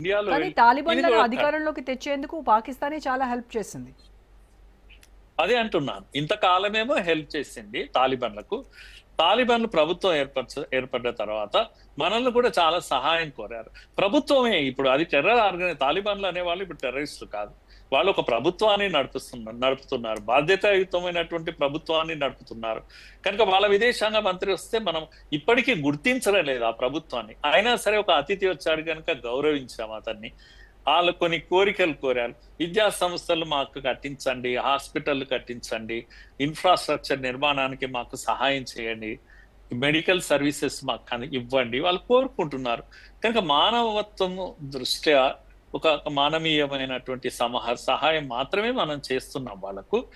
ఇండియాలో కూడా అధికారంలోకి తెచ్చేందుకు పాకిస్తానే చాలా హెల్ప్ చేసింది. అదే అంటున్నాను. ఇంతకాలమేమో హెల్ప్ చేసింది తాలిబాన్లకు. తాలిబాన్లు ప్రభుత్వం ఏర్పరచ ఏర్పడ్డ తర్వాత మనల్ని కూడా చాలా సహాయం కోరారు. ప్రభుత్వమే ఇప్పుడు అది టెర్రర్ ఆర్గనై తాలిబాన్లు అనేవాళ్ళు ఇప్పుడు టెర్రరిస్టులు కాదు. వాళ్ళు ఒక ప్రభుత్వాన్ని నడుపుతున్నారు నడుపుతున్నారు. బాధ్యతాయుతమైనటువంటి ప్రభుత్వాన్ని నడుపుతున్నారు. కనుక వాళ్ళ విదేశాంగ మంత్రి వస్తే మనం ఇప్పటికీ గుర్తించడం లేదు ఆ ప్రభుత్వాన్ని. అయినా సరే ఒక అతిథి వచ్చాడు కనుక గౌరవించాం అతన్ని. వాళ్ళు కొన్ని కోరికలు కోరారు. విద్యా సంస్థలు మాకు కట్టించండి హాస్పిటల్ కట్టించండి ఇన్ఫ్రాస్ట్రక్చర్ నిర్మాణానికి మాకు సహాయం చేయండి మెడికల్ సర్వీసెస్ మాకు ఇవ్వండి. వాళ్ళు కోరుకుంటున్నారు. కనుక మానవత్వం దృష్ట్యా ఒక మానవీయమైనటువంటి సమహ సహాయం మాత్రమే మనం చేస్తున్నాం వాళ్ళకు.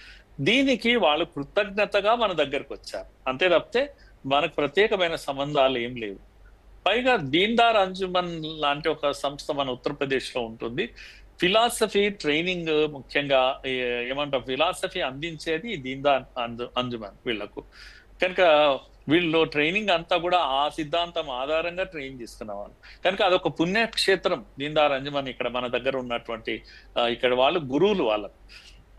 దీనికి వాళ్ళు కృతజ్ఞతగా మన దగ్గరకు వచ్చారు. అంతే తప్పితే మనకు ప్రత్యేకమైన సంబంధాలు ఏం లేవు. పైగా దీన్దార్ అంజుమన్ లాంటి ఒక సంస్థ మన ఉత్తరప్రదేశ్లో ఉంటుంది. ఫిలాసఫీ ట్రైనింగ్ ముఖ్యంగా ఏమంటారు? ఫిలాసఫీ అందించేది దీన్దార్ అంజు అంజుమన్ వీళ్ళకు. కనుక వీళ్ళు ట్రైనింగ్ అంతా కూడా ఆ సిద్ధాంతం ఆధారంగా ట్రైన్ చేస్తున్న వాళ్ళు కనుక అదొక పుణ్యక్షేత్రం దీన్దార్ అంజుమన్ ఇక్కడ మన దగ్గర ఉన్నటువంటి ఇక్కడ వాళ్ళు గురువులు వాళ్ళకు.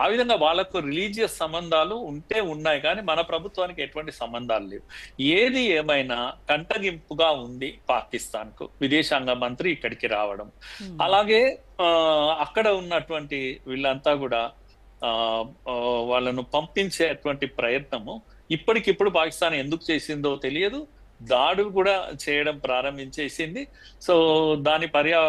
ఆ విధంగా వాళ్ళకు రిలీజియస్ సంబంధాలు ఉంటే ఉన్నాయి కానీ మన ప్రభుత్వానికి ఎటువంటి సంబంధాలు లేవు. ఏది ఏమైనా కంటగింపుగా ఉంది పాకిస్తాన్కు విదేశాంగ మంత్రి ఇక్కడికి రావడం. అలాగే అక్కడ ఉన్నటువంటి వీళ్ళంతా కూడా వాళ్ళను పంపించేటువంటి ప్రయత్నము ఇప్పటికిప్పుడు పాకిస్తాన్ ఎందుకు చేసిందో తెలియదు. దాడులు కూడా చేయడం ప్రారంభించేసింది. సో దాని పర్యా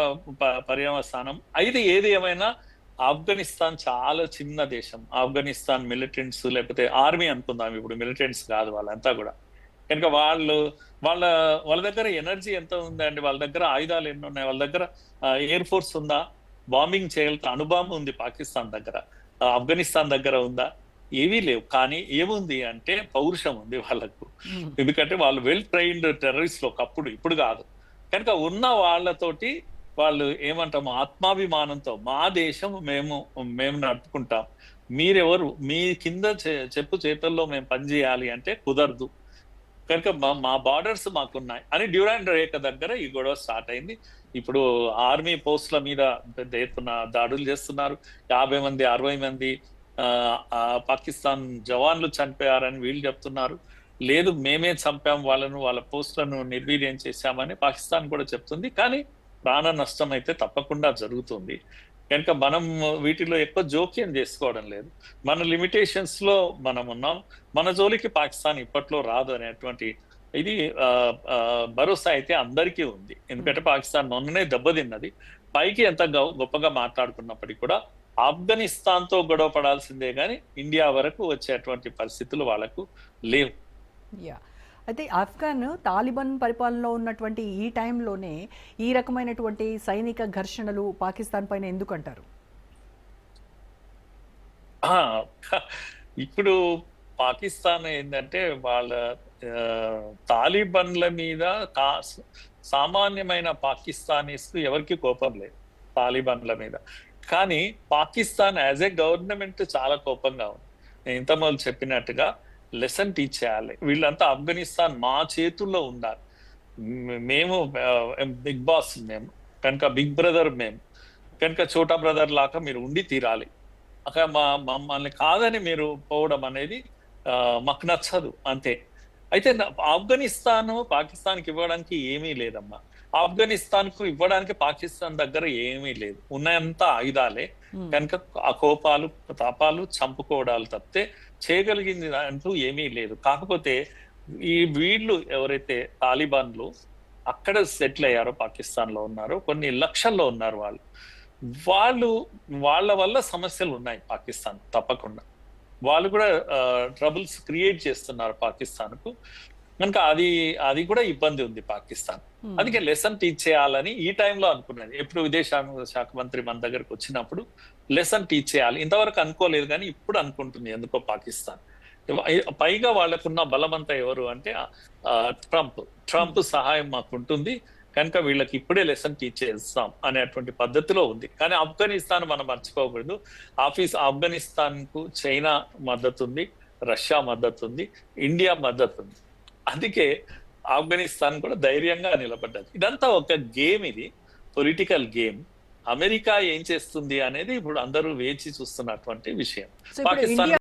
పర్యవస్థానం అయితే ఏది ఏమైనా ఆఫ్ఘనిస్తాన్ చాలా చిన్న దేశం. ఆఫ్ఘనిస్తాన్ మిలిటెంట్స్ లేకపోతే ఆర్మీ అనుకుందాం ఇప్పుడు. మిలిటెంట్స్ కాదు వాళ్ళంతా కూడా. కనుక వాళ్ళు వాళ్ళ వాళ్ళ దగ్గర ఎనర్జీ ఎంత ఉందండి? వాళ్ళ దగ్గర ఆయుధాలు ఎన్ని ఉన్నాయి? వాళ్ళ దగ్గర ఎయిర్ ఫోర్స్ ఉందా? బాంబింగ్ చేయగలుగుతా అణుబాంబు ఉంది పాకిస్తాన్ దగ్గర. ఆఫ్ఘనిస్తాన్ దగ్గర ఉందా? ఏవీ లేవు. కానీ ఏముంది అంటే పౌరుషం ఉంది వాళ్ళకు. ఎందుకంటే వాళ్ళు వెల్ ట్రైన్డ్ టెర్రరిస్ట్ ఒకప్పుడు ఇప్పుడు కాదు. కనుక ఉన్న వాళ్ళతోటి వాళ్ళు ఏమంటాము ఆత్మాభిమానంతో మా దేశం మేము మేము నడుపుకుంటాం. మీరెవరు మీ కింద చెప్పు చేతుల్లో మేము పనిచేయాలి అంటే కుదరదు. కనుక మా మా బార్డర్స్ మాకున్నాయి. అని డ్యూరాండ్ రేఖ దగ్గర ఈ గొడవ స్టార్ట్ అయింది. ఇప్పుడు ఆర్మీ పోస్టుల మీద పెద్ద ఎత్తున దాడులు చేస్తున్నారు. యాభై మంది అరవై మంది పాకిస్తాన్ జవాన్లు చనిపోయారని వీళ్ళు చెప్తున్నారు. లేదు మేమే చంపాం వాళ్ళను వాళ్ళ పోస్టులను నిర్వీర్యం చేశామని పాకిస్తాన్ కూడా చెప్తుంది. కానీ ప్రాణ నష్టం అయితే తప్పకుండా జరుగుతుంది. కనుక మనం వీటిలో ఎక్కువ జోక్యం చేసుకోవడం లేదు. మన లిమిటేషన్స్లో మనం ఉన్నాం. మన జోలికి పాకిస్తాన్ ఇప్పట్లో రాదు అనేటువంటి ఇది భరోసా అయితే అందరికీ ఉంది. ఎందుకంటే పాకిస్తాన్ మొన్ననే దెబ్బతిన్నది. పైకి ఎంత గొ- గొప్పగా మాట్లాడుకున్నప్పటికీ కూడా ఆఫ్ఘనిస్తాన్తో గొడవ పడాల్సిందే కానీ ఇండియా వరకు వచ్చేటువంటి పరిస్థితులు వాళ్ళకు లేవు. యా. అయితే ఆఫ్ఘన్ తాలిబాన్ పరిపాలనలో ఉన్నటువంటి ఈ టైంలోనే ఈ రకమైనటువంటి సైనిక ఘర్షణలు పాకిస్తాన్ పైన ఎందుకు అంటారు ఆ, ఇప్పుడు పాకిస్తాన్ ఏంటంటే వాళ్ళ తాలిబన్ల మీద సామాన్యమైన పాకిస్తానీస్ ఎవరికి కోపం లేదు. తాలిబన్ల మీద. కానీ పాకిస్తాన్ యాజ్ ఏ గవర్నమెంట్ చాలా కోపంగా ఉంది. నేను ఇంత మొదలు చెప్పినట్టుగా లెసన్ టీచ్ చేయాలి. వీళ్ళంతా ఆఫ్ఘనిస్తాన్ మా చేతుల్లో ఉండాలి మేము బిగ్ బాస్ మేము కనుక బిగ్ బ్రదర్ మేము కనుక చోటా బ్రదర్ లాగా మీరు ఉండి తీరాలి. అక్కడ మా మమ్మల్ని కాదని మీరు పోవడం అనేది మాకు నచ్చదు. అంతే. అయితే ఆఫ్ఘనిస్తాను పాకిస్తాన్కి ఇవ్వడానికి ఏమీ లేదమ్మా. ఆఫ్ఘనిస్తాన్కు ఇవ్వడానికి పాకిస్తాన్ దగ్గర ఏమీ లేదు. ఉన్నంత ఆయుధాలే. కనుక ఆ కోపాలు తాపాలు చంపుకోవడాలు తప్పితే చేయగలిగింది అంటూ ఏమీ లేదు. కాకపోతే ఈ వీళ్ళు ఎవరైతే తాలిబాన్లు అక్కడ సెటిల్ అయ్యారో పాకిస్తాన్లో ఉన్నారో కొన్ని లక్షల్లో ఉన్నారు వాళ్ళు. వాళ్ళు వాళ్ళ వల్ల సమస్యలు ఉన్నాయి పాకిస్తాన్ తప్పకుండా. వాళ్ళు కూడా ట్రబుల్స్ క్రియేట్ చేస్తున్నారు పాకిస్తాన్కు కనుక అది అది కూడా ఇబ్బంది ఉంది పాకిస్తాన్. Hmm. అందుకే లెసన్ టీచ్ చేయాలని ఈ టైంలో అనుకున్నది. ఎప్పుడు విదేశాంగ శాఖ మంత్రి మన దగ్గరకు వచ్చినప్పుడు లెసన్ టీచ్ చేయాలి. ఇంతవరకు అనుకోలేదు కానీ ఇప్పుడు అనుకుంటుంది ఎందుకో పాకిస్తాన్. పైగా వాళ్ళకున్న బలమంతా ఎవరు అంటే ట్రంప్. ట్రంప్ సహాయం మాకు ఉంటుంది. కనుక వీళ్ళకి ఇప్పుడే లెసన్ టీచ్ చేస్తాం అనేటువంటి పద్ధతిలో ఉంది. కానీ ఆఫ్ఘనిస్తాన్ మనం మర్చిపోకూడదు. ఆఫీస్ ఆఫ్ఘనిస్తాన్కు చైనా మద్దతు ఉంది రష్యా మద్దతు ఉంది ఇండియా మద్దతు ఉంది. అందుకే ఆఫ్ఘనిస్తాన్ కూడా ధైర్యంగా నిలబడ్డది. ఇదంతా ఒక గేమ్ ఇది పొలిటికల్ గేమ్. అమెరికా ఏం చేస్తుంది అనేది ఇప్పుడు అందరూ వేచి చూస్తున్నటువంటి విషయం. పాకిస్తాన్